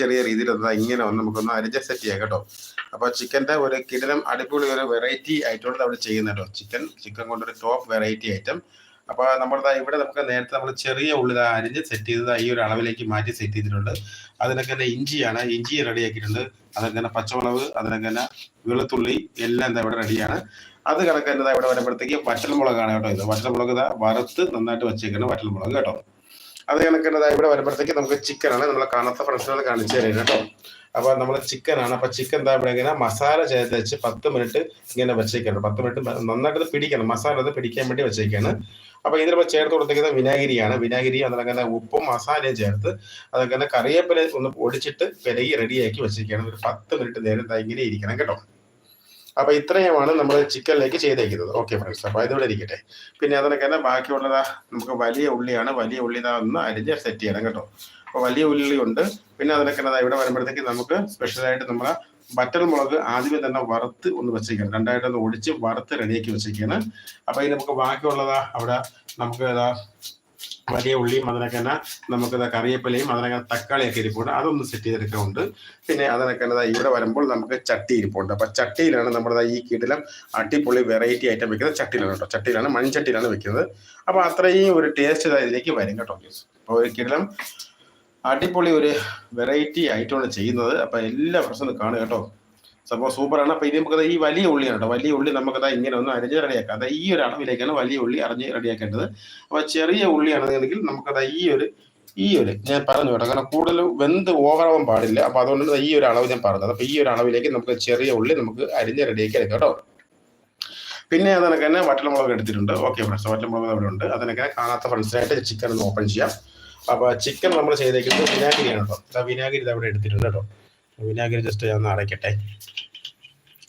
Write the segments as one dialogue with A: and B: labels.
A: ചെറിയ രീതിയിൽ എന്താ ഇങ്ങനെ ഒന്ന് നമുക്കൊന്ന് അരിഞ്ഞ സെറ്റ് ചെയ്യാം കേട്ടോ. അപ്പോൾ ചിക്കന്റെ ഒരു കിടലം അടിപൊളി ഒരു വെറൈറ്റി ആയിട്ടാണ് അവിടെ ചെയ്യുന്നത് കേട്ടോ. ചിക്കൻ ചിക്കൻ കൊണ്ടൊരു ടോപ്പ് വെറൈറ്റി ഐറ്റം അപ്പോൾ നമ്മളിതാ ഇവിടെ നമുക്ക് നേരത്തെ നമ്മൾ ചെറിയ ഉള്ളി ദാ അരിഞ്ഞ് സെറ്റ് ചെയ്തത് ഈ ഒരു അളവിലേക്ക് മാറ്റി സെറ്റ് ചെയ്തിട്ടുണ്ട്. അതിനൊക്കെ തന്നെ ഇഞ്ചിയാണ് ഇഞ്ചി റെഡിയാക്കിയിട്ടുണ്ട് അതൊക്കെ തന്നെ പച്ചമുളക് അതിനൊക്കെ തന്നെ വെളുത്തുള്ളി എല്ലാം എന്താ ഇവിടെ റെഡിയാണ് അത് കണക്ക് തന്നെ ഇവിടെ വരുമ്പോഴത്തേക്ക് വറ്റൽമുളകാണ് കേട്ടോ ഇത്. വറ്റൽമുളക് ഇതാ വറുത്ത് നന്നായിട്ട് വെച്ചേക്കണം വറ്റൽമുളക് കേട്ടോ. അത് കണക്ക് ഇവിടെ വരുമ്പോഴത്തേക്ക് നമുക്ക് ചിക്കനാണ് നമ്മളെ കാണാത്ത ഫ്രണ്ട്സിനോട് കാണിച്ചു തരാം കേട്ടോ. അപ്പൊ നമ്മൾ ചിക്കനാണ് അപ്പൊ ചിക്കൻ എന്താ ഇവിടെ ഇങ്ങനെ മസാല ചേർത്ത് വെച്ച് പത്ത് മിനിറ്റ് ഇങ്ങനെ വെച്ചേക്കാണ്. പത്ത് മിനിറ്റ് നന്നായിട്ട് പിടിക്കണം. മസാല അത് പിടിക്കാൻ വേണ്ടി വെച്ചേക്കാണ്. അപ്പൊ ഇതിലിപ്പോ ചേർത്ത് കൊടുത്തേക്കുന്നത് വിനാഗിരിയാണ്. വിനാഗിരി അതിലങ്ങനെ ഉപ്പും മസാലയും ചേർത്ത് അതൊക്കെ കറിവേപ്പില ഒന്ന് പൊടിച്ചിട്ട് പെരകി റെഡിയാക്കി വെച്ചിരിക്കുകയാണ് ഒരു പത്ത് മിനിറ്റ് നേരം ഇങ്ങനെ ഇരിക്കണം കേട്ടോ. അപ്പൊ ഇത്രയുമാണ് നമ്മൾ ചിക്കനിലേക്ക് ചെയ്തേക്കുന്നത്. ഓക്കെ ഫ്രണ്ട്സ് അപ്പൊ ഇതിവിടെ ഇരിക്കട്ടെ. പിന്നെ അതിനൊക്കെ തന്നെ ബാക്കിയുള്ളതാ? നമുക്ക് വലിയ ഉള്ളിയാണ്. വലിയ ഉള്ളി ഇതാ ഒന്ന് അരിഞ്ഞ് സെറ്റ് ചെയ്യണം കേട്ടോ. അപ്പൊ വലിയ ഉള്ളി ഉണ്ട്. പിന്നെ അതിനൊക്കെ ദാ ഇവിടെ വരുമ്പോഴത്തേക്ക് നമുക്ക് സ്പെഷ്യലായിട്ട് നമ്മളെ ബട്ടർ മുളക് ആദ്യമേ തന്നെ വറുത്ത് ഒന്ന് വെച്ചേക്കണം രണ്ടായിട്ടൊന്ന് ഒടിച്ച് വറുത്ത് റെഡിയാക്കി വെച്ചേക്കാണ് അപ്പൊ ഇനി നമുക്ക് ബാക്കിയുള്ളതാ അവിടെ നമുക്ക് ഇതാ വലിയ ഉള്ളി അതിനൊക്കെ തന്നെ കറിയപ്പലയും കറിവേപ്പിലയും അതിനൊക്കെ തക്കാളിയൊക്കെ ഇരിപ്പുണ്ട്. അതൊന്ന് സെറ്റ് ചെയ്തെടുക്കുന്നുണ്ട് പിന്നെ അതിനൊക്കെ ഇവിടെ വരുമ്പോൾ നമുക്ക് ചട്ടി ഇരിപ്പുണ്ട്. അപ്പൊ ചട്ടിയിലാണ് നമ്മുടെ ഈ കീട്ടിലും അടിപൊളി വെറൈറ്റി ഐറ്റം വെക്കുന്നത് ചട്ടിയിലാണ് കേട്ടോ. ചട്ടിയിലാണ് മൺചട്ടിയിലാണ് വെക്കുന്നത്. അപ്പൊ അത്രയും ഒരു ടേസ്റ്റ് ഇതിലേക്ക് വരും കേട്ടോ അപ്പോൾ ഒരു കിടലം അടിപൊളി ഒരു വെറൈറ്റി ആയിട്ടാണ് ചെയ്യുന്നത്. അപ്പൊ എല്ലാ പ്രശ്നവും കാണുക കേട്ടോ. സംഭവം സൂപ്പറാണ്. അപ്പൊ ഇനി നമുക്കത് ഈ വലിയ ഉള്ളിയാണ് കേട്ടോ. വലിയ ഉള്ളി നമുക്കത് ഇങ്ങനെ ഒന്ന് അരിഞ്ഞ് റെഡിയാക്കാം. അതായത് ഈ ഒരു അളവിലേക്കാണ് വലിയ ഉള്ളി അറിഞ്ഞ് റെഡിയാക്കേണ്ടത്. അപ്പൊ ചെറിയ ഉള്ളിയാണെന്നുണ്ടെങ്കിൽ നമുക്കത് ഈ ഒരു ഈ ഒരു ഞാൻ പറഞ്ഞു കേട്ടോ. കാരണം കൂടുതൽ വെന്ത് ഓവറാവാൻ പാടില്ല. അപ്പൊ അതുകൊണ്ട് ഈ ഒരു അളവ് ഞാൻ പറഞ്ഞത്. അപ്പൊ ഈ ഒരു അളവിലേക്ക് നമുക്ക് ചെറിയ ഉള്ളി നമുക്ക് അരിഞ്ഞ് റെഡിയാക്കി എടുക്കാം കേട്ടോ. പിന്നെ അതിനൊക്കെ തന്നെ വട്ടലമുളക് എടുത്തിട്ടുണ്ട്. ഓക്കെ ഫ്രണ്ട്സ് വട്ടലമുളക് അവിടെ ഉണ്ട്. അതിനൊക്കെ കാണാത്ത ഫ്രണ്ട്സിനായിട്ട് ചിക്കൻ ഒന്ന് ഓപ്പൺ ചെയ്യാം. അപ്പൊ ചിക്കൻ നമ്മൾ ചെയ്തേക്കുന്നത് വിനാഗിരിയാണ് കേട്ടോ. വിനാഗിരി അവിടെ എടുത്തിട്ടുണ്ട് കേട്ടോ. വിനാഗിരി ജസ്റ്റ് ഞാൻ അടയ്ക്കട്ടെ.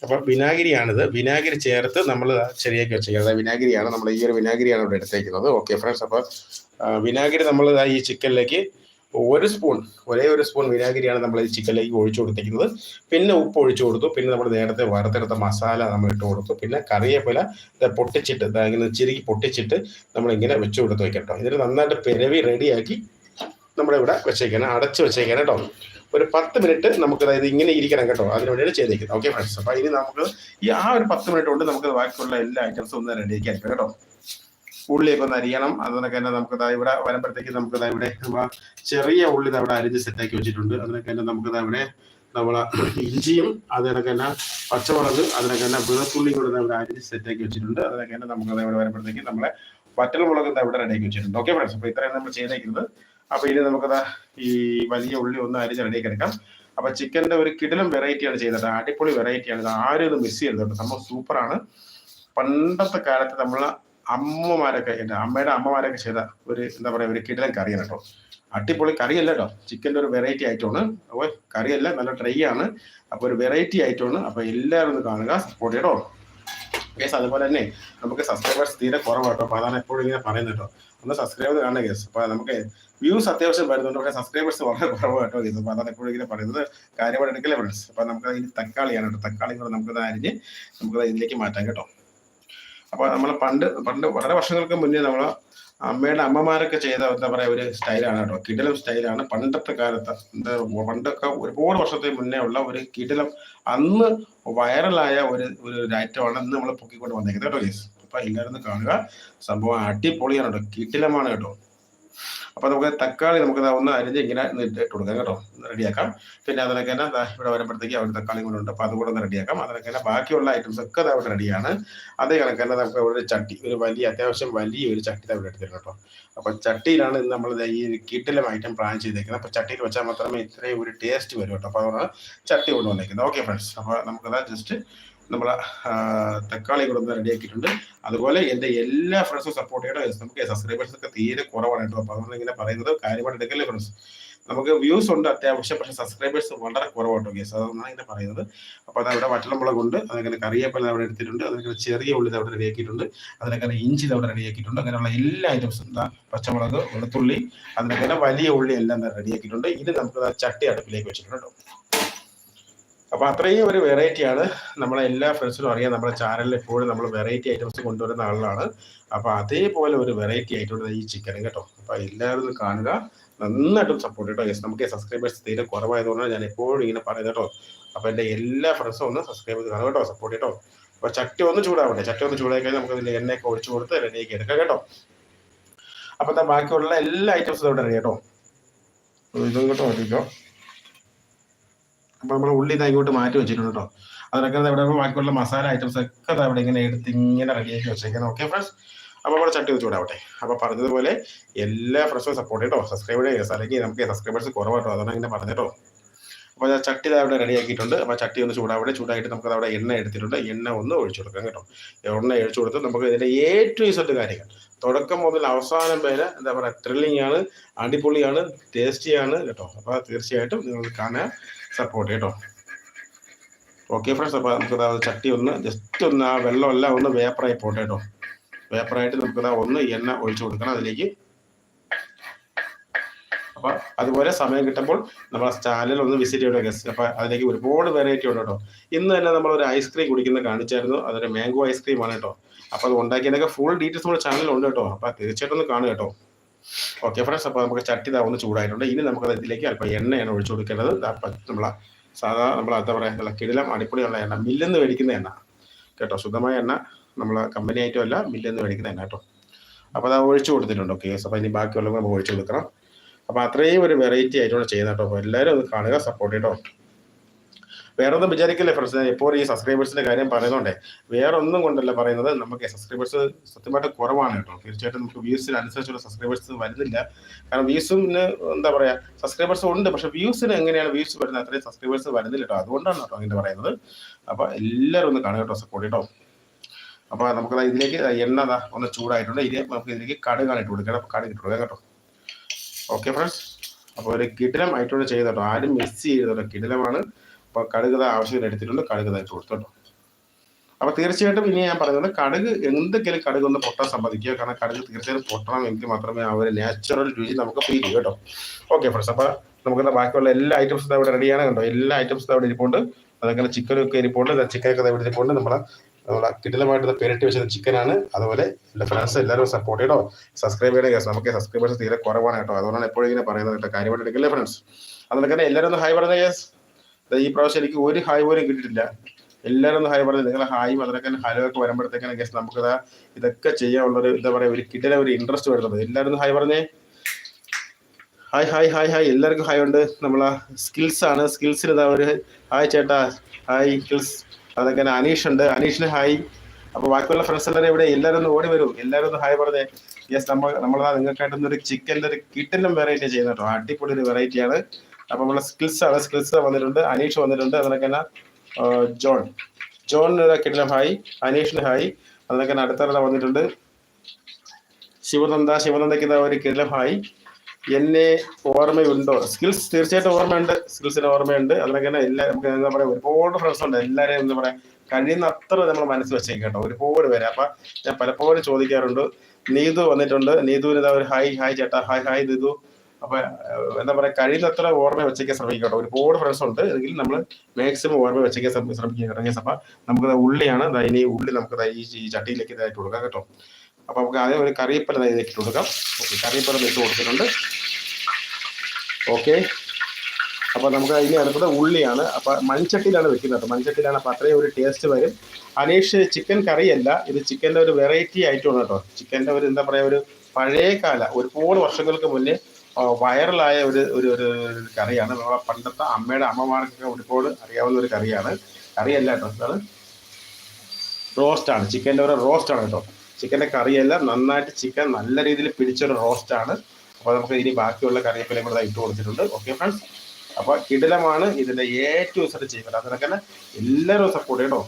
A: അപ്പൊ വിനാഗിരിയാണിത്. വിനാഗിരി ചേർത്ത് നമ്മൾ ശരിയാക്കി വെച്ചേക്കുന്നത് വിനാഗിരിയാണ് നമ്മൾ ഈ ഒരു വിനാഗിരിയാണ് ഇവിടെ എടുത്തേക്കുന്നത്. ഓക്കെ ഫ്രണ്ട്സ് അപ്പൊ വിനാഗിരി നമ്മൾ ഈ ചിക്കനിലേക്ക് ഒരു സ്പൂൺ ഒരേ ഒരു സ്പൂൺ വിനാഗിരിയാണ് നമ്മൾ ഈ ചിക്കനിലേക്ക് ഒഴിച്ചു കൊടുത്തിരിക്കുന്നത്. പിന്നെ ഉപ്പ് ഒഴിച്ചു കൊടുത്തു. പിന്നെ നമ്മൾ നേരത്തെ വറുത്തെടുത്ത മസാല നമ്മൾ ഇട്ട് കൊടുത്തു. പിന്നെ കറിവേപ്പില ഇത് പൊട്ടിച്ചിട്ട് ഇങ്ങനെ ചിരുകി പൊട്ടിച്ചിട്ട് നമ്മൾ ഇങ്ങനെ വെച്ചു കൊടുത്ത് വെക്കട്ടോ ഇതിന് നന്നായിട്ട് പിരവി റെഡിയാക്കി നമ്മളിവിടെ വെച്ചേക്കണം. അടച്ചു വെച്ചേക്കണം കേട്ടോ. ഒരു പത്ത് മിനിറ്റ് നമുക്ക് അതായത് ഇങ്ങനെ ഇരിക്കണം കേട്ടോ. അതിന് വേണ്ടിയാണ് ചെയ്തേക്കുന്നത്. ഓക്കെ ഫ്രണ്ട്സ് അപ്പൊ ഇനി നമുക്ക് ഈ ആ ഒരു പത്ത് മിനിറ്റ് കൊണ്ട് നമുക്ക് ബാക്കിയുള്ള എല്ലാ ഐറ്റംസും ഒന്ന് റെഡിയാക്കി എടുക്കാം കേട്ടോ. ഉള്ളിയൊക്കെ ഒന്ന് അരിയണം. അതിനൊക്കെ തന്നെ നമുക്ക് ഇവിടെ വരുമ്പോഴത്തേക്ക് നമുക്ക് ഇവിടെ ചെറിയ ഉള്ളി ഇവിടെ അരിഞ്ഞ് സെറ്റാക്കി വെച്ചിട്ടുണ്ട്. അതിനൊക്കെ തന്നെ നമുക്ക് ഇവിടെ നമ്മളെ ഇഞ്ചിയും അതിനൊക്കെ തന്നെ പച്ചമുളക് അതിനൊക്കെ തന്നെ വെളുത്തുള്ളി കൂടെ ഇവിടെ അരിഞ്ഞ് സെറ്റാക്കി വെച്ചിട്ടുണ്ട്. അതിനൊക്കെ തന്നെ നമുക്ക് ഇവിടെ വരുമ്പോഴത്തേക്ക് നമ്മളെ വറ്റൽ മുളക് ഇവിടെ റെഡിയാക്കി വെച്ചിട്ടുണ്ട്. ഓക്കെ ഫ്രണ്ട്സ് അപ്പൊ ഇത്രയും നമ്മൾ ചെയ്തേക്കുന്നത്. അപ്പൊ ഇനി നമുക്കത് ഈ വലിയ ഉള്ളി ഒന്ന് അരിഞ്ഞ് റെഡിയാക്കി എടുക്കാം. അപ്പൊ ചിക്കന്റെ ഒരു കിടലും വെറൈറ്റിയാണ് ചെയ്യുന്നത്. അടിപൊളി വെറൈറ്റിയാണ് ഇത് ആരും ഇത് മിസ് ചെയ്യരുത് കേട്ടോ. സംഭവം സൂപ്പറാണ് പണ്ടത്തെ കാലത്ത് നമ്മളെ അമ്മമാരൊക്കെ എന്റെ അമ്മയുടെ അമ്മമാരൊക്കെ ചെയ്ത ഒരു എന്താ പറയുക ഒരു കിടിലൻ കറിയാണ് കേട്ടോ. അടിപൊളി കറിയല്ല കേട്ടോ. ചിക്കന്റെ ഒരു വെറൈറ്റി ആയിട്ടാണ്. അപ്പോൾ കറിയല്ല നല്ല ട്രൈ ആണ്. അപ്പോൾ ഒരു വെറൈറ്റി ആയിട്ടാണ്. അപ്പോൾ എല്ലാവരും ഒന്ന് കാണുക സപ്പോർട്ട് ചെയ്യട്ടോ കേസ് അതുപോലെ തന്നെ നമുക്ക് സബ്സ്ക്രൈബേഴ്സ് തീരെ കുറവാട്ടോ അപ്പോൾ അതാണ് എപ്പോഴും ഇങ്ങനെ പറയുന്നത് കേട്ടോ ഒന്ന് സബ്സ്ക്രൈബ് കാണുന്ന കേസ് അപ്പോൾ നമുക്ക് വ്യൂസ് അത്യാവശ്യം വരുന്നുണ്ട്. പക്ഷേ സബ്സ്ക്രൈബേഴ്സ് വളരെ കുറവ് കേട്ടോ കേസ് അപ്പോൾ അതാണ് എപ്പോഴും ഇങ്ങനെ പറയുന്നത്. കാര്യമായിട്ട് എടുക്കില്ല ഫ്രണ്ട്സ് അപ്പോൾ നമുക്ക് അതിന് തക്കാളിയാണ് കേട്ടോ തക്കാളി കൂടെ നമുക്ക് അരിഞ്ഞ് നമുക്ക് ഇതിലേക്ക് മാറ്റാം കേട്ടോ. അപ്പൊ നമ്മൾ പണ്ട് പണ്ട് വളരെ വർഷങ്ങൾക്ക് മുന്നേ നമ്മൾ അമ്മയുടെ അമ്മമാരൊക്കെ ചെയ്ത എന്താ പറയാ ഒരു സ്റ്റൈലാണ് കേട്ടോ. കിടിലം സ്റ്റൈലാണ്. പണ്ടത്തെ കാലത്ത് എന്താ പണ്ടൊക്കെ ഒരുപാട് വർഷത്തെ മുന്നേ ഉള്ള ഒരു കിടിലം അന്ന് വൈറലായ ഒരു ഒരു ഐറ്റമാണ് ഇന്ന് നമ്മൾ പൊക്കിക്കൊണ്ട് വന്നേക്കുന്നത് കേട്ടോ ഗീസ് അപ്പൊ എല്ലാവരും കാണുക. സംഭവം അടിപൊളിയാണ് കേട്ടോ. കിടിലമാണ് കേട്ടോ. അപ്പൊ നമുക്ക് തക്കാളി നമുക്ക് ഒന്ന് അരിഞ്ഞ് ഇങ്ങനെ ഇട്ട് കൊടുക്കാം കേട്ടോ. റെഡിയാക്കാം. പിന്നെ അതിനൊക്കെ തന്നെ ഇവിടെ വരുമ്പോഴത്തേക്ക് അവിടെ തക്കാളി കൂടെ ഉണ്ട്. അപ്പൊ അതുകൂടെ ഒന്ന് റെഡിയാക്കാം. അതിനൊക്കെ തന്നെ ബാക്കിയുള്ള ഐറ്റംസ് ഒക്കെ അവിടെ റെഡിയാണ്. അതേ കണക്ക് തന്നെ നമുക്ക് ഇവിടെ ചട്ടി ഒരു വലിയ അത്യാവശ്യം വലിയ ഒരു ചട്ടി അവിടെ എടുത്തിരുന്നു കേട്ടോ. അപ്പൊ ചട്ടിയിലാണ് ഇന്ന് നമ്മൾ ഈ കിട്ടിലും ഐറ്റം പ്ലാൻ ചെയ്തേക്കുന്നത്. അപ്പൊ ചട്ടിയിൽ വെച്ചാൽ മാത്രമേ ഇത്രയും ഒരു ടേസ്റ്റ് വരും കേട്ടോ. അപ്പൊ അതുകൊണ്ടാണ് ചട്ടി കൊണ്ടുവന്നേക്കുന്നത്. ഓക്കെ ഫ്രണ്ട്സ് അപ്പൊ നമുക്കതാ ജസ്റ്റ് നമ്മൾ തക്കാളി കൂടെ റെഡി റെഡിയാക്കിയിട്ടുണ്ട് അതുപോലെ എന്റെ എല്ലാ ഫ്രണ്ട്സും സപ്പോർട്ട് ചെയ്യണം. നമുക്ക് സബ്സ്ക്രൈബേഴ്സ് ഒക്കെ തീരെ കുറവാണ് കേട്ടോ. അപ്പൊ അതുകൊണ്ട് ഇങ്ങനെ പറയുന്നത് കാര്യമായിട്ട് എടുക്കല്ലേ ഫ്രണ്ട്സ് നമുക്ക് വ്യൂസ് ഉണ്ട് അത്യാവശ്യം പക്ഷെ സബ്സ്ക്രൈബേഴ്സ് വളരെ കുറവാട്ടോ. കേസ് അതാണ് ഇങ്ങനെ പറയുന്നത്. അപ്പൊ അത് അവിടെ വറ്റലമുളക് ഉണ്ട് അതങ്ങനെ കറിയപ്പല അവിടെ എടുത്തിട്ടുണ്ട് അതിനെ ചെറിയ ഉള്ളി അവിടെ റെഡിയാക്കിയിട്ടുണ്ട് അതിനൊക്കെ ഇഞ്ചി അവിടെ റെഡിയാക്കിയിട്ടുണ്ട് അങ്ങനെയുള്ള എല്ലാ ഐറ്റംസും പച്ചമുളക് വെളുത്തുള്ളി അതിനൊക്കെ വലിയ ഉള്ളി എല്ലാം റെഡിയാക്കിയിട്ടുണ്ട് ഇത് നമുക്ക് ചട്ടി അടുപ്പിലേക്ക് വെച്ചിട്ടുണ്ട് കേട്ടോ. അപ്പൊ അത്രയും ഒരു വെറൈറ്റിയാണ് നമ്മളെ എല്ലാ ഫ്രണ്ട്സിനും അറിയാം. നമ്മുടെ ചാനലിൽ എപ്പോഴും നമ്മൾ വെറൈറ്റി ഐറ്റംസ് കൊണ്ടുവരുന്ന ആളാണ് അപ്പൊ അതേപോലെ ഒരു വെറൈറ്റി ആയിട്ടുണ്ട് ഈ ചിക്കൻ കേട്ടോ. അപ്പൊ എല്ലാവരും കാണുക. നന്നായിട്ടും സപ്പോർട്ട് കേട്ടോ യെസ് നമുക്ക് സബ്സ്ക്രൈബേഴ്സ് തീരെ കുറവായതുകൊണ്ടാണ് ഞാൻ എപ്പോഴും ഇങ്ങനെ പറയുന്നത് കേട്ടോ അപ്പോൾ എന്റെ എല്ലാ ഫ്രണ്ട്സും ഒന്ന് സബ്സ്ക്രൈബ് ചെയ്ത് കേട്ടോ സപ്പോർട്ട് കേട്ടോ അപ്പോൾ ചട്ടി ഒന്ന് ചൂടാവട്ടെ. ചട്ടി ഒന്ന് ചൂടായി കഴിഞ്ഞാൽ നമുക്ക് ഇതിൽ എണ്ണയൊക്കെ ഒഴിച്ചു കൊടുത്ത് റെഡിയാക്കി എടുക്കാം കേട്ടോ. എന്താ ബാക്കിയുള്ള എല്ലാ ഐറ്റംസും ഇവിടെ റെഡി കേട്ടോ ഇതും കേട്ടോ നോക്കിക്കോ അപ്പോൾ നമ്മുടെ ഉള്ളി ഇതാ ഇങ്ങോട്ട് മാറ്റി വെച്ചിട്ടുണ്ട് കേട്ടോ അതിനൊക്കെ ഇവിടെ ബാക്കിയുള്ള മസാല ഐറ്റംസ് ഒക്കെ അവിടെ ഇങ്ങനെ എടുത്ത് ഇങ്ങനെ റെഡിയാക്കി വെച്ചേക്കുന്നത് ഓക്കെ ഫ്രണ്ട്സ് അപ്പോൾ നമ്മുടെ ചട്ടി ഒന്ന് അവിടെ അപ്പോൾ പറഞ്ഞതുപോലെ എല്ലാ ഫ്രണ്ട്സും സപ്പോർട്ട് ചെയ്യട്ടോ സബ്സ്ക്രൈബ് ചെയ്യുക അല്ലെങ്കിൽ നമുക്ക് സബ്സ്ക്രൈബേഴ്സ് കുറവാട്ടോ അതാണ് ഇങ്ങനെ പറഞ്ഞിട്ടോ അപ്പോൾ ഞാൻ ചട്ടി അവിടെ റെഡിയാക്കിയിട്ടുണ്ട്. അപ്പോൾ ചട്ടി ഒന്ന് ചൂടാവട്ടെ. ചൂടായിട്ട് നമുക്ക് അവിടെ എണ്ണ എടുത്തിട്ടുണ്ട്. എണ്ണ ഒന്ന് ഒഴിച്ചു കൊടുക്കാം കേട്ടോ. എണ്ണ ഒഴിച്ചു കൊടുത്ത് നമുക്ക് ഇതിന്റെ ഏറ്റവും ഇസഡ് കാര്യങ്ങൾ തുടക്കം മുതൽ അവസാനം വരെ എന്താ പറയുക ത്രില്ലിംഗ് ആണ് അടിപൊളിയാണ് ടേസ്റ്റിയാണ് കേട്ടോ. അപ്പോൾ തീർച്ചയായിട്ടും നിങ്ങൾ കാണാൻ സപ്പോർട്ട് കേട്ടോ. ഓക്കെ ഫ്രണ്ട്സ് അപ്പൊ നമുക്ക് ചട്ടി ഒന്ന് ജസ്റ്റ് ഒന്ന് ആ വെള്ളം വെള്ളമെല്ലാം ഒന്ന് വേപ്പറായി പോട്ടെ കേട്ടോ. വേപ്പറായിട്ട് നമുക്ക് ഒന്ന് എണ്ണ ഒഴിച്ചു കൊടുക്കണം അതിലേക്ക്. അപ്പൊ അതുപോലെ സമയം കിട്ടുമ്പോൾ നമ്മളെ ചാനൽ ഒന്ന് വിസിറ്റ് ചെയ്യണം ഗസ്റ്റ് അപ്പൊ അതിലേക്ക് ഒരുപാട് വെറൈറ്റി ഉണ്ട് കേട്ടോ. ഇന്ന് തന്നെ നമ്മൾ ഒരു ഐസ്ക്രീം കുടിക്കുന്ന കാണിച്ചായിരുന്നു. അതൊരു മാംഗോ ഐസ്ക്രീം ആണ് കേട്ടോ. അപ്പൊ അത് ഉണ്ടാക്കിയതിനൊക്കെ ഫുൾ ഡീറ്റെയിൽസ് നമ്മുടെ ചാനലിൽ ഉണ്ട് കേട്ടോ. അപ്പൊ തീർച്ചയായിട്ടും ഒന്ന് കാണുക കേട്ടോ. ഓക്കെ ഫ്രണ്ട്സ് അപ്പൊ നമുക്ക് ചട്ടി ഒന്ന് ചൂടായിട്ടുണ്ട്. ഇനി നമുക്ക് ഇതിലേക്ക് അല്പം എണ്ണയാണ് ഒഴിച്ചു കൊടുക്കേണ്ടത്. നമ്മളെ സാധാ നമ്മൾ എന്താ പറയാ നല്ല കിടിലം അടിപൊളിയുള്ള എണ്ണ മില്ലെന്ന് മേടിക്കുന്ന എണ്ണ കേട്ടോ. ശുദ്ധമായ എണ്ണ നമ്മളെ കമ്പനി ആയിട്ടും അല്ല മില്ലെന്ന് മേടിക്കുന്ന എണ്ണ കേട്ടോ. അപ്പോൾ അത് ഒഴിച്ചു കൊടുത്തിട്ടുണ്ട്. ഓക്കെ അപ്പോൾ ഇനി ബാക്കിയുള്ളവർ നമ്മൾ ഒഴിച്ചു കൊടുക്കണം. അപ്പോൾ അത്രയും ഒരു വെറൈറ്റി ആയിട്ടാണ് ചെയ്യുന്നത് കേട്ടോ. അപ്പോൾ എല്ലാവരും ഒന്ന് കാണുക സപ്പോർട്ട് ചെയ്യട്ടോ വേറെ ഒന്നും വിചാരിക്കില്ലേ ഫ്രണ്ട്സ് ഇപ്പോൾ ഈ സബ്സ്ക്രൈബേഴ്സിന്റെ കാര്യം പറയുന്നുണ്ടേ. വേറെ ഒന്നും കൊണ്ടല്ല പറയുന്നത്. നമുക്ക് സബ്സ്ക്രൈബേഴ്സ് സത്യമായിട്ട് കുറവാണ് കേട്ടോ. തീർച്ചയായിട്ടും നമുക്ക് വ്യൂസിന് അനുസരിച്ചുള്ള സബ്സ്ക്രൈബേഴ്സ് വരുന്നില്ല. കാരണം വ്യൂസിന് എന്താ പറയാ സബ്സ്ക്രൈബേഴ്സ് ഉണ്ട്. പക്ഷെ വ്യൂസിന് എങ്ങനെയാണ് വ്യൂസ് വരുന്നത്? അത്രയും സബ്സ്ക്രൈബേഴ്സ് വരുന്നില്ല കേട്ടോ. അതുകൊണ്ടാണ് കേട്ടോ അങ്ങനെ പറയുന്നത്. അപ്പൊ എല്ലാവരും ഒന്ന് കാണുക കേട്ടോ സപ്പോർട്ട് കേട്ടോ. അപ്പൊ നമുക്ക് ഇതിലേക്ക് എണ്ണ ഒന്ന് ചൂടായിട്ടുണ്ട്. ഇനി നമുക്ക് ഇതിലേക്ക് കടുകാണ് ഇട്ട് കൊടുക്കണം കട ഇട്ട് കൊടുക്കാം കേട്ടോ. ഓക്കെ ഫ്രണ്ട്സ് അപ്പോൾ ഒരു കിടിലം ആയിട്ടുണ്ട് ചെയ്ത് കേട്ടോ. ആരും മിസ് ചെയ്ത് കിടിലമാണ്. അപ്പോൾ കടുക് ആവശ്യത്തിന് എടുത്തിട്ടുണ്ട് കടുക് ഇതായിട്ട് ഇട്ട് കൊടുത്തു കേട്ടോ അപ്പൊ തീർച്ചയായിട്ടും ഇനി ഞാൻ പറയുന്നത് കടുക് എന്തെങ്കിലും കടുക് ഒന്ന് പൊട്ടാൻ സമ്മതിക്കുക. കാരണം കടുക് തീർച്ചയായിട്ടും പൊട്ടണം എങ്കിൽ മാത്രമേ ആ ഒരു നാച്ചുറൽ രുചി നമുക്ക് ഫീൽ ചെയ്യൂ കേട്ടോ. ഓക്കെ ഫ്രണ്ട്സ് അപ്പൊ നമുക്ക് ബാക്കിയുള്ള എല്ലാ ഐറ്റംസും ഇവിടെ റെഡിയാണ് കണ്ടോ? എല്ലാ ഐറ്റംസും അവിടെ ഇരിപ്പുണ്ട്. അതങ്ങനെ ചിക്കനൊക്കെ ഇരിപ്പുണ്ട്. ചിക്കനൊക്കെ ഇവിടെ ഇരിപ്പുണ്ട്. നമ്മളെ നമ്മളെ കിടിലമായിട്ട് പേരിട്ട് വെച്ചത് ചിക്കനാണ് അതുപോലെ എല്ലാ ഫ്രണ്ട്സ് എല്ലാവരും സപ്പോർട്ട് ചെയ്യണോ സബ്സ്ക്രൈബ് ചെയ്യണേ കേസ് നമുക്ക് സബ്സ്ക്രൈബേഴ്സ് തീരെ കുറവാണ് കേട്ടോ. അതുകൊണ്ടാണ് എപ്പോഴും ഇങ്ങനെ പറയുന്നത് കേട്ടോ. കാര്യമായിട്ട് എടുക്കില്ലേ ഫ്രണ്ട്സ് അതുകൊണ്ട് തന്നെ എല്ലാവരും ഒന്ന് ഹായ് പറഞ്ഞ യെസ് ഈ പ്രാവശ്യം എനിക്ക് ഒരു ഹായ് പോലും കിട്ടിയിട്ടില്ല. എല്ലാവരും ഒന്ന് ഹായ് പറഞ്ഞു നിങ്ങൾ ഹായും അതിനൊക്കെ ഹലോ ഒക്കെ വരുമ്പോഴത്തേക്കാണ് ഗസ് നമുക്ക് ഇതൊക്കെ ചെയ്യാനുള്ള ഒരു എന്താ പറയാ ഒരു കിട്ടിയ ഒരു ഇൻട്രസ്റ്റ് വരുന്നത്. എല്ലാവരും ഒന്ന് ഹായ് പറഞ്ഞേ. ഹായ് ഹായ് ഹായ് ഹായ് എല്ലാവർക്കും ഹായ് ഉണ്ട്. നമ്മളെ സ്കിൽസ് ആണ്. സ്കിൽസിൽ ഇതാ ഒരു ഹായ് ചേട്ടാ. ഹായ് സ്കിൽസ് അതൊക്കെ അനീഷ് ഉണ്ട്. അനീഷിന് ഹായ് അപ്പൊ ബാക്കിയുള്ള ഫ്രണ്ട്സ് എല്ലാവരും ഇവിടെ എല്ലാവരും ഒന്ന് ഓടി വരും. എല്ലാവരും ഒന്ന് ഹായ് പറഞ്ഞേ. യെസ് നമ്മൾ നമ്മളതാ നിങ്ങൾക്കായിട്ടൊന്നൊരു ചിക്കന്റെ ഒരു കിട്ടലും വെറൈറ്റി ചെയ്യുന്ന കേട്ടോ. അടിപൊളി ഒരു വെറൈറ്റി ആണ് അപ്പൊ നമ്മളെ സ്കിൽസ് ആണ് സ്കിൽസ് വന്നിട്ടുണ്ട് അനീഷ് വന്നിട്ടുണ്ട് അതിനൊക്കെ ജോൺ. ജോണിന് കിട്ടലും ഹായ് അനീഷിന് ഹായ് അതിനൊക്കെ തന്നെ അടുത്ത വന്നിട്ടുണ്ട്. ശിവനന്ദ ശിവനന്ദയ്ക്ക് ഒരു കിരലം ഹായ്. എന്നെ ഓർമ്മയുണ്ടോ? സ്കിൽസ് തീർച്ചയായിട്ടും ഓർമ്മയുണ്ട് സ്കിൽസിന് ഓർമ്മയുണ്ട്. അതിനൊക്കെ എല്ലാ നമുക്ക് എന്താ പറയാ ഒരുപാട് ഫ്രണ്ട്സ് ഉണ്ട്. എല്ലാവരെയും എന്താ പറയാ കഴിയുന്ന അത്ര നമ്മൾ മനസ്സ് വെച്ചേക്കും കേട്ടോ ഒരുപാട് പേര്. അപ്പൊ ഞാൻ പലപ്പോഴും ചോദിക്കാറുണ്ട് നീതു വന്നിട്ടുണ്ട് നീതുവിന് ഒരു ഹായ് ഹായ് ചേട്ടാ ഹായ് ഹായ് നീതു. അപ്പൊ എന്താ പറയാ കഴിയുന്നത്ര ഓർമ്മ വെച്ചേക്കാൻ ശ്രമിക്കട്ടോ കേട്ടോ. ഒരുപാട് ഫ്രണ്ട്സ് ഉണ്ട്. എങ്കിൽ നമ്മൾ മാക്സിമം ഓർമ്മ വെച്ചേക്കാൻ ശ്രമി- ശ്രമിക്കുക. സഭ Yes, നമുക്ക് ഉള്ളിയാണ്. ഇനി ഉള്ളി നമുക്ക് ഈ ചട്ടിയിലേക്ക് ഇതായിട്ട് കൊടുക്കാം കേട്ടോ. അപ്പൊ നമുക്ക് ആദ്യം ഒരു കറിയപ്പല ഇതായിട്ട് കൊടുക്കാം. ഓക്കെ കറിയപ്പല ഇട്ട് കൊടുത്തിട്ടുണ്ട്. ഓക്കെ. അപ്പൊ നമുക്ക് അതിന്റെ അടുത്തത് ഉള്ളിയാണ്. അപ്പൊ മൺചട്ടിയിലാണ് വെക്കുന്നത് മൺചട്ടിയിലാണ് അപ്പൊ അത്രയും ഒരു ടേസ്റ്റ് വരും. അനീഷ് ചിക്കൻ കറിയല്ല. ഇത് ചിക്കന്റെ ഒരു വെറൈറ്റി ആയിട്ടാണ് കേട്ടോ. ചിക്കന്റെ ഒരു എന്താ പറയാ ഒരു പഴയ കാല ഒരുപാട് വർഷങ്ങൾക്ക് മുന്നേ വൈറലായ ഒരു ഒരു ഒരു കറിയാണ്. നമ്മളെ പണ്ടത്തെ അമ്മയുടെ അമ്മമാർക്കൊക്കെ ഒരുപാട് അറിയാവുന്ന ഒരു കറിയാണ്. കറിയല്ല കേട്ടോ അതാണ് റോസ്റ്റ് ആണ് ചിക്കന്റെ ഒരു റോസ്റ്റാണ് കേട്ടോ. ചിക്കന്റെ കറിയല്ല നന്നായിട്ട് ചിക്കൻ നല്ല രീതിയിൽ പിടിച്ചൊരു റോസ്റ്റാണ്. അപ്പോൾ നമുക്ക് ഇനി ബാക്കിയുള്ള കറിവേപ്പിലയും കൂടെ ഇട്ട് കൊടുത്തിട്ടുണ്ട്. Okay friends? അപ്പോൾ കിടിലമാണ് ഇതിന്റെ ഏറ്റവും സെറ്റ് ചെയ്യുന്നത്. അതിനൊക്കെ തന്നെ എല്ലാവരും സപ്പോർട്ട് ചെയ്യണോ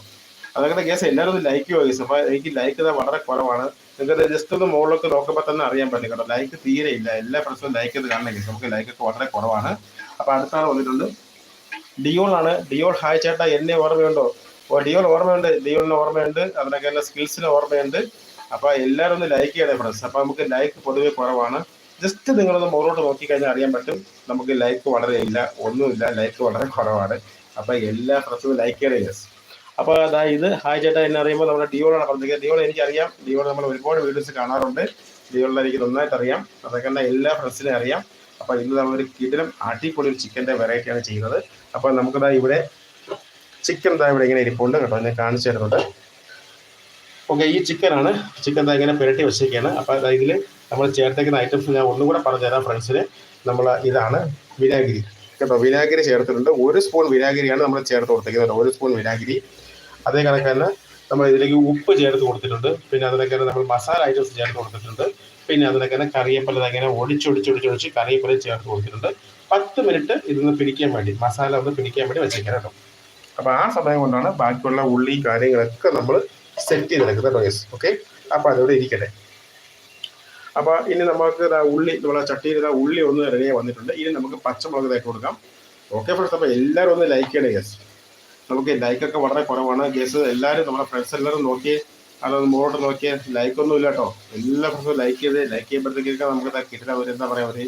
A: അതൊക്കെ കേസ് എല്ലാവരും ലൈക്ക് ചെയ്യുക കേസ് അപ്പോൾ എനിക്ക് ലൈക്ക് വളരെ കുറവാണ്. നിങ്ങൾക്ക് ജസ്റ്റ് ഒന്ന് മുകളിലൊക്കെ നോക്കുമ്പോൾ തന്നെ അറിയാൻ പറ്റും കേട്ടോ. ലൈക്ക് തീരെ ഇല്ല. എല്ലാ ഫ്രണ്ട്സും ലൈക്ക് ചെയ്ത് കാണുന്നില്ല നമുക്ക് ലൈക്ക് ഒക്കെ വളരെ കുറവാണ്. അപ്പോൾ അടുത്ത ആൾ വന്നിട്ടുണ്ട്. ആണ്. ഡിയോൾ ഹായ് ചേട്ടാ. എന്നെ ഓർമ്മയുണ്ടോ? ഓ ഡിയോൾ ഓർമ്മയുണ്ട്. ഡിയോളിന് ഓർമ്മയുണ്ട്. അതിനൊക്കെ എല്ലാ സ്കിൽസിന് ഓർമ്മയുണ്ട്. അപ്പോൾ എല്ലാവരും ഒന്ന് ലൈക്ക് ചെയ്യണേ ഫ്രണ്ട്സ് അപ്പോൾ നമുക്ക് ലൈക്ക് പൊതുവെ കുറവാണ്. ജസ്റ്റ് നിങ്ങളൊന്ന് മുകളോട്ട് നോക്കിക്കഴിഞ്ഞാൽ അറിയാൻ പറ്റും. നമുക്ക് ലൈക്ക് വളരെ ഇല്ല ഒന്നുമില്ല. ലൈക്ക് വളരെ കുറവാണ്. അപ്പോൾ എല്ലാ ഫ്രണ്ട്സും ലൈക്ക് ചെയ്യണേ യെസ് അപ്പൊ അതാ ഇത്. ഹായ് ചേട്ടാ എന്നെ അറിയുമ്പോൾ നമ്മുടെ ഡിയോളാണ് പറഞ്ഞത് ഡിയോൾ എനിക്കറിയാം. ഡിയോൾ നമ്മൾ ഒരുപാട് വീഡിയോസ് കാണാറുണ്ട്. ഡിയോളിനെ എനിക്ക് നന്നായിട്ട് അറിയാം. അതൊക്കെ എല്ലാ ഫ്രണ്ട്സിനെ അറിയാം. അപ്പോൾ ഇന്ന് ഒരു കിടിലം അടിപൊളി ഒരു ചിക്കന്റെ വെറൈറ്റിയാണ് ചെയ്യുന്നത്. അപ്പോൾ നമുക്കതാ ഇവിടെ ചിക്കൻ ദാ ഇവിടെ ഇങ്ങനെ ഇരിപ്പുണ്ട് കേട്ടോ. ഞാൻ കാണിച്ചു തരുന്നുണ്ട് ഓക്കെ ഈ ചിക്കനാണ്. ചിക്കൻ ദാ ഇങ്ങനെ പുരട്ടി വെച്ചിരിക്കുകയാണ്. അപ്പോൾ ഇതിൽ നമ്മൾ ചേർത്തേക്കുന്ന ഐറ്റംസ് ഞാൻ ഒന്നും കൂടെ പറഞ്ഞുതരാം ഫ്രണ്ട്സിന്. നമ്മൾ ഇതാണ് വിനാഗിരി. കേട്ടോ വിനാഗിരി ചേർത്തിട്ടുണ്ട്. ഒരു സ്പൂൺ വിനാഗിരിയാണ് നമ്മൾ ചേർത്ത് കൊടുത്തേക്കുന്നത് ഒരു സ്പൂൺ വിനാഗിരി. അതേ കണക്ക് തന്നെ നമ്മൾ ഇതിലേക്ക് ഉപ്പ് ചേർത്ത് കൊടുത്തിട്ടുണ്ട്. പിന്നെ അതിനൊക്കെ നമ്മൾ മസാല ഐറ്റംസ് ചേർത്ത് കൊടുത്തിട്ടുണ്ട്. പിന്നെ അതിനൊക്കെ തന്നെ കറിയപ്പല ഇങ്ങനെ ഒടിച്ചൊടിച്ചൊടിച്ചൊടിച്ച് കറിയപ്പല ചേർത്ത് കൊടുത്തിട്ടുണ്ട്. പത്ത് മിനിറ്റ് ഇതൊന്ന് പിടിക്കാൻ വേണ്ടി മസാല ഒന്ന് പിടിക്കാൻ വേണ്ടി വെച്ചേക്കാം കേട്ടോ. അപ്പോൾ ആ സമയം കൊണ്ടാണ് ബാക്കിയുള്ള ഉള്ളി കാര്യങ്ങളൊക്കെ നമ്മൾ സെറ്റ് ചെയ്തെടുക്കുന്നത് കേട്ടോ യെസ് ഓക്കെ അപ്പോൾ അതോടെ ഇരിക്കട്ടെ. അപ്പോൾ ഇനി നമുക്ക് ഉള്ളി നമ്മളെ ചട്ടിയിൽ ഉള്ളി ഒന്ന് റെഡിയായി വന്നിട്ടുണ്ട്. ഇനി നമുക്ക് പച്ചമുളക് തേക്ക് കൊടുക്കാം. ഓക്കെ ഫ്രണ്ട്സ് അപ്പോൾ എല്ലാവരും ഒന്ന് ലൈക്ക് ചെയ്യണേ യെസ് നമുക്ക് ലൈക്കൊക്കെ വളരെ കുറവാണ്. ഗസ് എല്ലാവരും നമ്മുടെ ഫ്രണ്ട്സ് എല്ലാവരും നോക്കി അതൊന്ന് മുമ്പോട്ട് ലൈക്ക് ലൈക്കൊന്നും ഇല്ല കേട്ടോ എല്ലാ ഫ്രണ്ട്സും ലൈക്ക് ചെയ്ത് ലൈക്ക് ചെയ്യുമ്പോഴത്തേക്കൊക്കെ നമുക്ക് കിട്ടുന്ന ഒരു എന്താ പറയുക ഒരു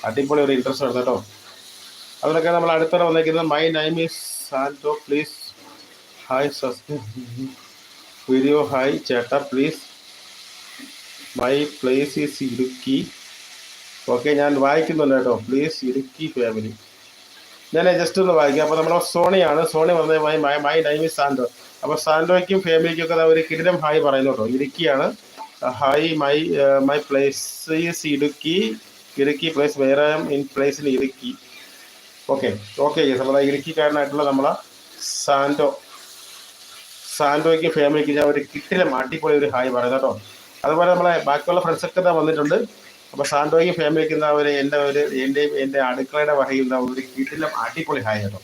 A: അടിപൊളി ഒരു ഇൻട്രസ്റ്റ് ആണ് കേട്ടോ അതിനൊക്കെ നമ്മൾ അടുത്തറ വന്നേക്കുന്നത് my name is Santo please hi സസ് video hi ചേട്ടാ please my place is Idukki okay ഞാൻ വായിക്കുന്നുണ്ട് കേട്ടോ പ്ലീസ് ഇടുക്കി ഫാമിലി ഞാൻ ജസ്റ്റ് ഒന്ന് വായിക്കാം. അപ്പോൾ നമ്മുടെ സോണിയാണ്. സോണി പറഞ്ഞത് മൈ മൈ നൈം സാൻഡോ അപ്പോൾ സാൻഡോയ്ക്കും ഫാമിലിക്കും ഒക്കെ ഒരു കിരീടം ഹായ് പറയുന്നു കേട്ടോ. ഇടുക്കിയാണ്. Hi my my place is Idukki. Idukki place വേറെ ഇൻ പ്ലേസിൽ ഇടുക്കി. ഓക്കെ ഓക്കെ നമ്മളെ ഇടുക്കിക്കാരനായിട്ടുള്ള നമ്മളെ സാൻഡോ സാൻഡോയ്ക്കും ഫാമിലിക്കും ഞാൻ ഒരു കിട്ടിലും അടിപൊളി ഒരു ഹായ് പറയുന്നത് കേട്ടോ. അതുപോലെ നമ്മളെ ബാക്കിയുള്ള ഫ്രണ്ട്സൊക്കെ വന്നിട്ടുണ്ട്. അപ്പോൾ സാന്റോയ്ക്ക് ഫാമിലിക്ക് ഒരു എന്റെ ഒരു എന്റെയും എന്റെ അടുക്കളയുടെ വകയിൽ ഒരു കിട്ടിലും അടിപൊളി ഹായ് കേട്ടോ.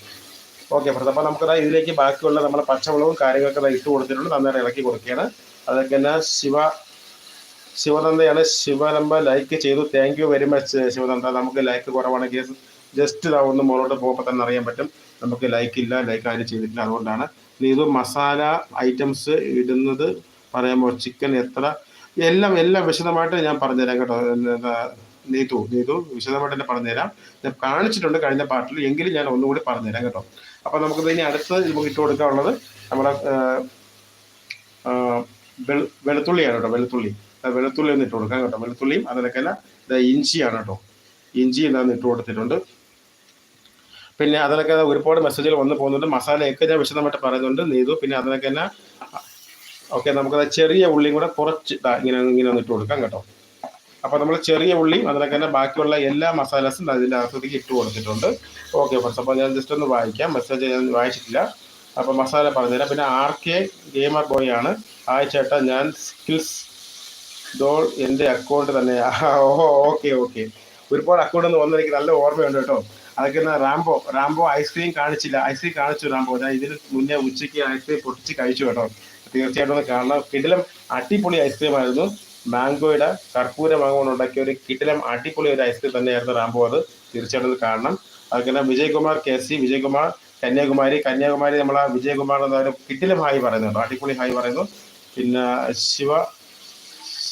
A: ഓക്കെ ഫ്രണ്ട്സ് അപ്പോൾ നമുക്കതാ ഇതിലേക്ക് ബാക്കിയുള്ള നമ്മുടെ പച്ചവളവും കാര്യങ്ങളൊക്കെ ഇട്ട് കൊടുത്തിട്ടുണ്ട്. നന്നായിട്ട് ഇളക്കി കൊടുക്കുകയാണ്. അതൊക്കെ തന്നെ ശിവ ശിവനന്ദയാണ്. ശിവനമ്പ ലൈക്ക് ചെയ്തു. Thank you very much Sivananda. നമുക്ക് ലൈക്ക് കുറവാണ്. കേസ് ജസ്റ്റ് ഇതാ ഒന്ന് മുകളോട്ട് പോകുമ്പോൾ തന്നെ അറിയാൻ പറ്റും. നമുക്ക് ലൈക്ക് ഇല്ല ലൈക്ക് ആരും ചെയ്തിട്ടില്ല. അതുകൊണ്ടാണ്. ഇത് മസാല ഐറ്റംസ് ഇടുന്നത്. പറയുമ്പോൾ ചിക്കൻ എത്ര എല്ലാം എല്ലാം വിശദമായിട്ട് ഞാൻ പറഞ്ഞുതരാം കേട്ടോ. നീതു നീതു വിശദമായിട്ട് തന്നെ പറഞ്ഞുതരാം. ഞാൻ കാണിച്ചിട്ടുണ്ട് കഴിഞ്ഞ പാട്ടിൽ എങ്കിലും ഞാൻ ഒന്നുകൂടി പറഞ്ഞുതരാം കേട്ടോ. അപ്പോൾ നമുക്ക് ഇനി അടുത്ത് നമുക്ക് ഇട്ട് കൊടുക്കാനുള്ളത് നമ്മുടെ വെളുത്തുള്ളിയാണ് കേട്ടോ വെളുത്തുള്ളി. വെളുത്തുള്ളി ഒന്ന് ഇട്ട് കൊടുക്കാം കേട്ടോ. വെളുത്തുള്ളിയും അതിനൊക്കെ ഇഞ്ചിയാണ് കേട്ടോ. ഇഞ്ചി എന്താന്ന് ഇട്ട് കൊടുത്തിട്ടുണ്ട്. പിന്നെ അതിനൊക്കെ ഒരുപാട് മെസ്സേജുകൾ വന്നു പോകുന്നുണ്ട്. മസാലയൊക്കെ ഞാൻ വിശദമായിട്ട് പറയുന്നുണ്ട് നീതു. പിന്നെ അതിനൊക്കെ തന്നെ ഓക്കെ നമുക്കത് ചെറിയ ഉള്ളിയും കൂടെ കുറച്ച് ഇങ്ങനെ ഇങ്ങനെ ഒന്ന് ഇട്ട് കൊടുക്കാം കേട്ടോ. അപ്പോൾ നമ്മൾ ചെറിയ ഉള്ളി അതിനൊക്കെ തന്നെ ബാക്കിയുള്ള എല്ലാ മസാലസും അതിന്റെ അകത്തേക്ക് ഇട്ട് കൊടുത്തിട്ടുണ്ട്. ഓക്കെ ഫസ്റ്റ് അപ്പോൾ ഞാൻ ജസ്റ്റ് ഒന്ന് വായിക്കാം. മെസ്സേജ് ഞാൻ വായിച്ചിട്ടില്ല. അപ്പോൾ മസാല പറഞ്ഞുതരാം. പിന്നെ ആർ കെ ഗെയിമർ ബോയ് ആണ് ആ ചേട്ടാ ഞാൻ സ്കിൽസ് ഡോൾ എന്റെ അക്കൗണ്ട് തന്നെ ഓ ഓക്കെ ഓക്കെ. ഒരുപാട് അക്കൗണ്ട് ഒന്ന് വന്നെനിക്ക് നല്ല ഓർമ്മയുണ്ട് കേട്ടോ. അതൊക്കെ റാംബോ റാംബോ ഐസ്ക്രീം കാണിച്ചില്ല. ഐസ്ക്രീം കാണിച്ചു റാംബോ. ഞാൻ ഇതിന് മുന്നേ ഉച്ചയ്ക്ക് ഐസ്ക്രീം പൊട്ടിച്ച് കഴിച്ചു കേട്ടോ. തീർച്ചയായിട്ടും ഒന്ന് കാണണം. കിടിലം അടിപൊളി ഐസ്ക്രീം ആയിരുന്നു. മാംഗോയുടെ കർപ്പൂര മാങ്ങ കൊണ്ട് ഉണ്ടാക്കിയ ഒരു കിടിലം അടിപൊളി ഒരു ഐസ്ക്രീം തന്നെയായിരുന്നു റാംബോ അത്. തീർച്ചയായിട്ടും ഒന്ന് കാണണം. അതുപോലെ വിജയകുമാർ കെ സി വിജയകുമാർ കന്യാകുമാരി. കന്യാകുമാരി നമ്മളെ വിജയകുമാർ എന്നാലും കിടിലം ഹായ് പറയുന്നുണ്ട്. അടിപൊളി ഹായ് പറയുന്നു. പിന്നെ Siva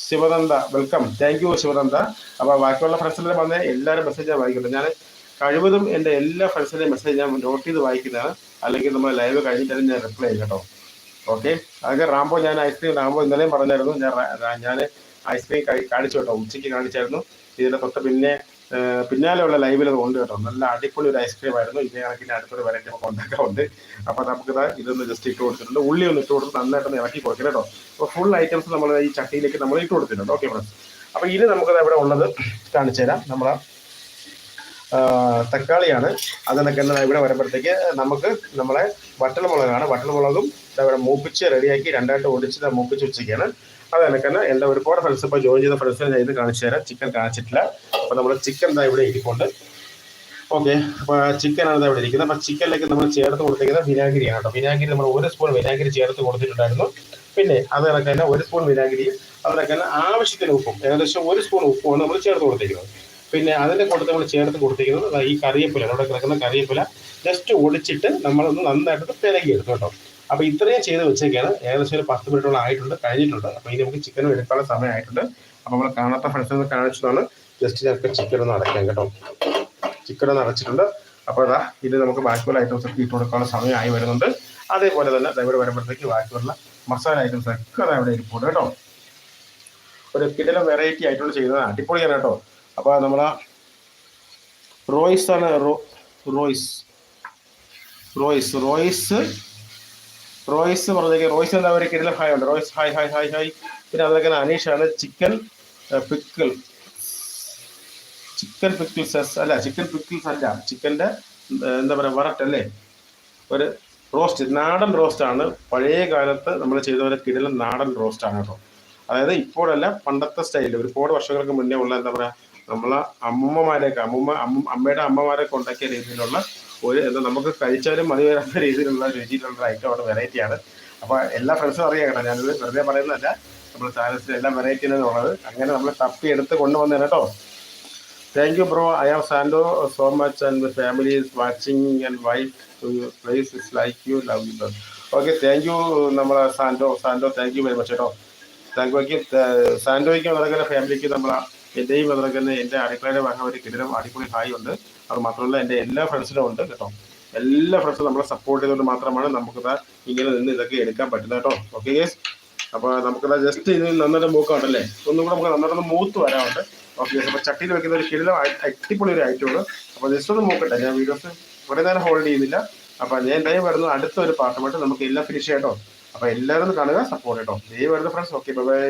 A: Sivananda welcome thank you Sivananda. അപ്പോൾ ബാക്കിയുള്ള ഫ്രണ്ട്സിന്റെ വന്ന എല്ലാവരും മെസ്സേജ് ഞാൻ വായിക്കുന്നുണ്ട് ഞാൻ കഴിവതും എന്റെ എല്ലാ ഫ്രണ്ട്സിന്റെയും മെസ്സേജ് ഞാൻ നോട്ട് ചെയ്ത് വായിക്കുന്നതാണ്. അല്ലെങ്കിൽ നമ്മൾ ലൈവ് കഴിഞ്ഞിട്ടാണ് ഞാൻ റിപ്ലൈ ചെയ്യും കേട്ടോ. ഓക്കെ. അതൊക്കെ റാംബോ ഞാൻ ഐസ്ക്രീം റാംബോ ഇന്നലെയും പറഞ്ഞായിരുന്നു. ഞാൻ ഞാൻ ഐസ്ക്രീം കാണിച്ചു കേട്ടോ ഉച്ചയ്ക്ക് കാണിച്ചായിരുന്നു. ഇതിന്റെ തൊട്ട് പിന്നെ പിന്നാലെ പിന്നാലെയുള്ള ലൈവിൽ അത് കൊണ്ട് കേട്ടോ. നല്ല അടിപൊളി ഒരു ഐസ്ക്രീം ആയിരുന്നു. ഇതേ കണക്കിന് അടുത്തൊരു വെറൈറ്റി നമുക്ക് ഉണ്ടാക്കാറുണ്ട്. അപ്പോൾ നമുക്ക് ഇതാ ഇതൊന്ന് ജസ്റ്റ് ഇട്ട് കൊടുത്തിട്ടുണ്ട്. ഉള്ളി ഒന്ന് ഇട്ട് കൊടുത്ത് നന്നായിട്ടൊന്ന് ഇറക്കി കൊടുക്കണം കേട്ടോ. അപ്പോൾ ഫുൾ ഐറ്റംസ് നമ്മൾ ഈ ചട്ടിയിലേക്ക് നമ്മൾ ഇട്ട് കൊടുത്തിട്ടുണ്ട്. ഓക്കെ ഫ്രണ്ട്സ് അപ്പോൾ ഇനി നമുക്കത് ഇവിടെ ഉള്ളത് കാണിച്ചു തരാം നമ്മളെ തക്കാളിയാണ്. അതിനൊക്കെ തന്നെ ഇവിടെ വരുമ്പോഴത്തേക്ക് നമുക്ക് നമ്മളെ വട്ടൽമുളകാണ് വട്ടൽമുളകും ഇവിടെ മൂപ്പിച്ച് റെഡിയാക്കി രണ്ടായിട്ട് ഒടിച്ച് മൂപ്പിച്ച് വെച്ചിരിക്കുകയാണ്. അത് കണക്ക് തന്നെ എന്റെ ഒരുപാട് ഫ്രണ്ട്സ് ഇപ്പോൾ ജോയിൻ ചെയ്ത ഫ്രണ്ട്സിനെ ഞാൻ ഇത് കാണിച്ചു തരാം. ചിക്കൻ കാണിച്ചിട്ടില്ല. അപ്പോൾ നമ്മൾ ചിക്കൻ ഇതാ ഇവിടെ ഇരിപ്പുണ്ട്. ഓക്കെ അപ്പോൾ ചിക്കനാണ് ഇവിടെ ഇരിക്കുന്നത്. അപ്പോൾ ചിക്കനിലേക്ക് നമ്മൾ ചേർത്ത് കൊടുത്തിരിക്കുന്നത് വിനാഗിരിയാണ് കേട്ടോ. വിനാഗിരി നമ്മൾ ഒരു സ്പൂൺ വിനാഗിരി ചേർത്ത് കൊടുത്തിട്ടുണ്ടായിരുന്നു. പിന്നെ അത് കണക്ക് ഒരു സ്പൂൺ വിനാഗിരിയും അതിനൊക്കെ തന്നെ ആവശ്യത്തിന് ഉപ്പും. ഏകദേശം ഒരു സ്പൂൺ ഉപ്പുമാണ് നമ്മൾ ചേർത്ത് കൊടുത്തിരിക്കുന്നത് പിന്നെ അതിന്റെ കൂട്ടത്തിൽ നമ്മൾ ചേർത്ത് കൊടുത്തിരിക്കുന്നത് ഈ കറിവേപ്പില അവിടെ കിടക്കുന്ന കറിവേപ്പില ജസ്റ്റ് ഒടിച്ചിട്ട് നമ്മളൊന്ന് നന്നായിട്ട് പെരകിയെടുക്കും കേട്ടോ. അപ്പോൾ ഇത്രയും ചെയ്ത് വെച്ചേക്കാണ്. ഏകദേശം ഒരു പത്ത് മിനിറ്റോളം ആയിട്ടുണ്ട് കഴിഞ്ഞിട്ടുണ്ട്. അപ്പോൾ ഇനി നമുക്ക് ചിക്കനും എടുക്കാനുള്ള സമയമായിട്ടുണ്ട്. അപ്പോൾ നമ്മൾ കാണാത്ത ഫ്രണ്ട്സിന് കാണിച്ചതാണ്. ജസ്റ്റ് ഞങ്ങൾക്ക് ചിക്കൻ ഒന്ന് അടയ്ക്കാം കേട്ടോ. ചിക്കൻ ഒന്ന് അടച്ചിട്ടുണ്ട്. അപ്പോൾ അതാ ഇത് നമുക്ക് ബാക്കിയുള്ള ഐറ്റംസ് ഒക്കെ ഇട്ട് കൊടുക്കാനുള്ള സമയമായി വരുന്നുണ്ട്. അതേപോലെ തന്നെ ഇവിടെ വരുമ്പോഴത്തേക്ക് ബാക്കിയുള്ള മസാല ഐറ്റംസ് ഒക്കെ ദാ ഇവിടെ ഇരിപ്പുണ്ട് കേട്ടോ. ഒരു കിടലം വെറൈറ്റി ആയിട്ടുള്ള ചെയ്യുന്നത്. അടിപൊളിയാണ് കേട്ടോ. അപ്പോൾ നമ്മൾ റോയ്സ് ആണ് റോയ്സ്. Royce Royce. റോയ്സ് പറഞ്ഞേക്ക് റോയ്സ് എന്താ ഒരു കിടിലം ഹായ് ഉണ്ട്. Royce hi hi hi hi. പിന്നെ തന്നെ അനീഷാണ് ചിക്കൻ പിക്കിൾ. ചിക്കൻ പിക്കിൾസ് അല്ല ചിക്കൻ പിക്കിൾസ് അല്ല ചിക്കന്റെ എന്താ പറയുക വറട്ടല്ലേ ഒരു റോസ്റ്റ്. നാടൻ റോസ്റ്റ് ആണ് പഴയ കാലത്ത് നമ്മൾ ചെയ്ത പോലെ കിടിലൻ നാടൻ റോസ്റ്റ് ആണ് കേട്ടോ. അതായത് ഇപ്പോഴല്ല പണ്ടത്തെ സ്റ്റൈലിൽ ഒരുപാട് വർഷങ്ങൾക്ക് മുന്നേ ഉള്ള എന്താ പറയുക നമ്മളെ അമ്മമാരെയൊക്കെ അമ്മൂമ്മ അമ്മ അമ്മയുടെ അമ്മമാരെ ഉണ്ടാക്കിയ രീതിയിലുള്ള ഒരു എന്താ നമുക്ക് കഴിച്ചാലും മതി വരാത്ത രീതിയിലുള്ള രുചിയിലുള്ള ഐറ്റമാണ് വെറൈറ്റിയാണ് അപ്പോൾ എല്ലാ ഫ്രണ്ട്സും അറിയാം ഞാനിത് വെറുതെ പറയുന്നതല്ല. നമ്മുടെ ചാനൽസിൽ എല്ലാം വെറൈറ്റി ഉള്ളത്. അങ്ങനെ നമ്മൾ തപ്പി എടുത്ത് കൊണ്ടുവന്നേ കേട്ടോ. Thank you bro I am Sando so much and family is watching and wife place is like you love you okay thank you നമ്മളെ Sando Sando thank you very much കേട്ടോ. താങ്ക് യു സാൻഡോയ്ക്കും അതുപോലെ ഫാമിലിക്ക് നമ്മളെ എന്റെയും അതുപോലെ തന്നെ എന്റെ അടുക്കളയുടെ ഭാഗം ഒരു അടിപൊളി ഹായ് ഉണ്ട്. അത് മാത്രമല്ല എന്റെ എല്ലാ ഫ്രണ്ട്സിനും ഉണ്ട് കേട്ടോ. എല്ലാ ഫ്രണ്ട്സും നമ്മളെ സപ്പോർട്ട് ചെയ്തുകൊണ്ട് മാത്രമാണ് നമുക്ക് ഇങ്ങനെ നിന്ന് ഇതൊക്കെ എടുക്കാൻ പറ്റുന്നത് കേട്ടോ. ഓക്കെ ഗേസ് അപ്പോൾ നമുക്ക് ജസ്റ്റ് ഇത് നന്നായിട്ട് മൂക്കാണ്ടല്ലേ ഒന്നും കൂടെ നമുക്ക് നന്നായിട്ട് മൂത്ത് വരാറുണ്ട് ഓക്കെ അപ്പോൾ ചട്ടിയിൽ വെക്കുന്ന ഒരു കിടിലം അടിപൊളി ഒരു ഐറ്റമാണ് അപ്പോൾ ജസ്റ്റ് ഒന്ന് മൂക്കട്ടെ ഞാൻ വീഡിയോസ് കുറേ നേരം ഹോൾഡ് ചെയ്യുന്നില്ല. അപ്പോൾ ഞാൻ എന്തായാലും വരുന്നത് അടുത്ത ഒരു പാർട്ടുമായിട്ട് നമുക്ക് എല്ലാം ഫിനിഷ് ചെയ്യാം കേട്ടോ. അപ്പോൾ എല്ലാവരും കാണുക സപ്പോർട്ട് കേട്ടോ ദൈവം വരുന്ന ഫ്രണ്ട്സ് ഓക്കെ ബൈ ബൈ